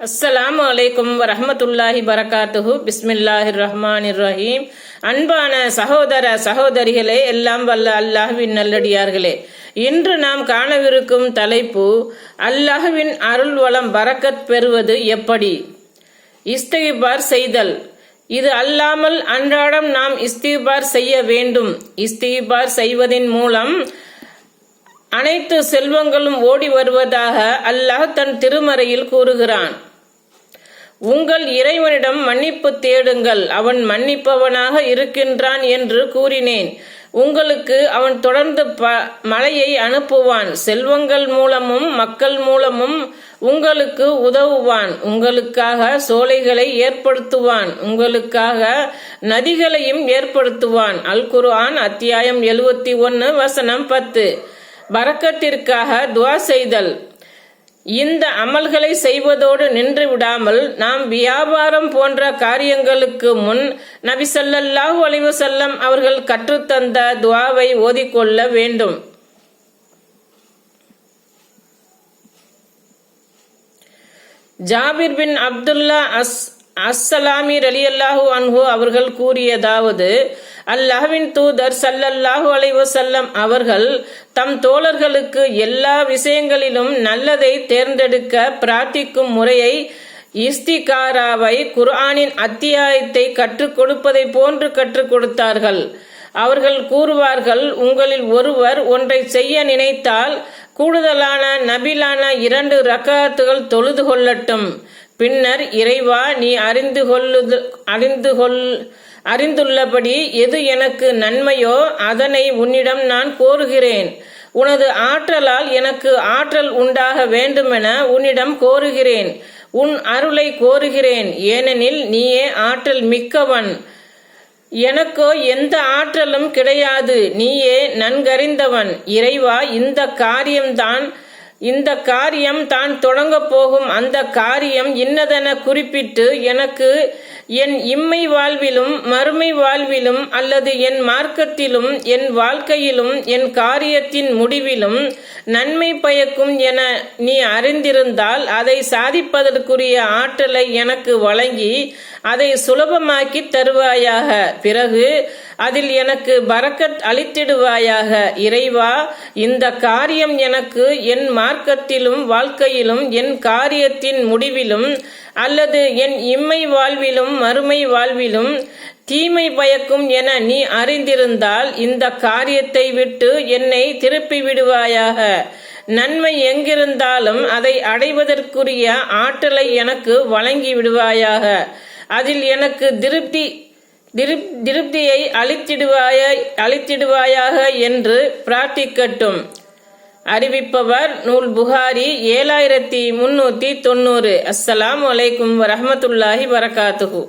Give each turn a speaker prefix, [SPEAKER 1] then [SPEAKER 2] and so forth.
[SPEAKER 1] அஸ்ஸலாமு அலைக்கும் வரஹ்மத்துல்லாஹி பரகாத்துஹு பிஸ்மில்லாஹிர் ரஹ்மானிர் ரஹீம் அன்பான சகோதர சகோதரிகளே எல்லாம் வல்ல அல்லாஹ்வின் நல்லடியார்களே. இன்று நாம் காணவிருக்கும் தலைப்பு அல்லாஹ்வின் அருள் வளம் பரக்கத் பெறுவது எப்படி? இஸ்திபார் செய்தல். இது அல்லாமல் அன்றாடம் நாம் இஸ்திபார் செய்ய வேண்டும். இஸ்திபார் செய்வதின் மூலம் அனைத்து செல்வங்களும் ஓடி வருவதாக அல்லாஹ் தன் திருமறையில் கூறுகிறான். உங்கள் இறைவனிடம் மன்னிப்பு தேடுங்கள். அவன் மன்னிப்பவனாக இருக்கின்றான் என்று கூறினேன். உங்களுக்கு அவன் தொடர்ந்து ப மழையை அனுப்புவான். செல்வங்கள் மூலமும் மக்கள் மூலமும் உங்களுக்கு உதவுவான். உங்களுக்காக சோலைகளை ஏற்படுத்துவான். உங்களுக்காக நதிகளையும் ஏற்படுத்துவான். அல்குர்ஆன் அத்தியாயம் எழுவத்தி ஒன்று வசனம் பத்து. பரக்கத்திற்காக துவா செய்தல். இந்த அமல்களை செய்வதோடு நின்று விடாமல் நாம் வியாபாரம் போன்ற காரியங்களுக்கு முன் நபி ஸல்லல்லாஹு அலைஹி செல்லம் அவர்கள் கற்றுத்தந்த துவாவை ஓதிக்கொள்ள வேண்டும். ஜாபிர் பின் அப்துல்லா அஸ் அஸ்ஸலாமி ரலியல்லாஹு அன்ஹு அவர்கள் கூறியதாவது அல்லாஹ்வின் தூதர் சல்லல்லாஹு அலைவசல்லம் அவர்கள் தம் தோழர்களுக்கு எல்லா விஷயங்களிலும் நல்லதை தேர்ந்தெடுக்க பிரார்த்திக்கும் முறையை இஸ்திகாராவை குர்ஆனின் அத்தியாயத்தை கற்றுக் கொடுப்பதை போன்று கற்றுக் கொடுத்தார்கள். அவர்கள் கூறுவார்கள் உங்களில் ஒருவர் ஒன்றை செய்ய நினைத்தால் கூடுதலான நபிலான இரண்டு ரக்காத்துகள் தொழுது கொள்ளட்டும். பின்னர் இறைவா நீ அறிந்து கொள்ளுது அறிந்து கொள் அறிந்துள்ளபடி எது எனக்கு நன்மையோ அதனை உன்னிடம் நான் கோருகிறேன். உனது ஆற்றலால் எனக்கு ஆற்றல் உண்டாக வேண்டுமென உன்னிடம் கோருகிறேன். உன் அருளை கோருகிறேன். ஏனெனில் நீயே ஆற்றல் மிக்கவன். எனக்கோ எந்த ஆற்றலும் கிடையாது. நீயே நன்கறிந்தவன். இறைவா இந்த காரியம்தான் இந்த காரியம் தான் தொடங்கப் போகும். அந்த காரியம் இன்னதென குறிப்பிட்டு எனக்கு என் இம்மை வாழ்விலும் மறுமை வாழ்விலும் அல்லது என் மார்க்கத்திலும் என் வாழ்க்கையிலும் என் காரியத்தின் முடிவிலும் நன்மை பயக்கும் என நீ அறிந்திருந்தால் அதை சாதிப்பதற்குரிய ஆற்றலை எனக்கு வழங்கி அதை சுலபமாக்கி தருவாயாக. பிறகு அதில் எனக்கு பரக்கத் அளித்திடுவாயாக. இறைவா இந்த காரியம் எனக்கு என் மார்க்கத்திலும் வாழ்க்கையிலும் என் காரியத்தின் முடிவிலும் அல்லது என் இம்மை வாழ்விலும் மறுமை வாழ்விலும் தீமை பயக்கும் என நீ அறிந்திருந்தால் இந்த காரியத்தை விட்டு என்னை திருப்பி விடுவாயாக. நன்மை எங்கிருந்தாலும் அதை அடைவதற்குரிய ஆற்றலை எனக்கு வழங்கி விடுவாயாக. அதில் எனக்கு திருப்தி திருப் திருப்தியை அளித்திடுவாய அளித்திடுவாயாக என்று பிரார்த்திக்கட்டும். அறிவிப்பவர் நூல் புகாரி ஏழாயிரத்தி முன்னூற்றி தொண்ணூறு. அஸ்ஸலாம் அலைக்கும் வரமத்துல்லாஹி வரகாத்துகு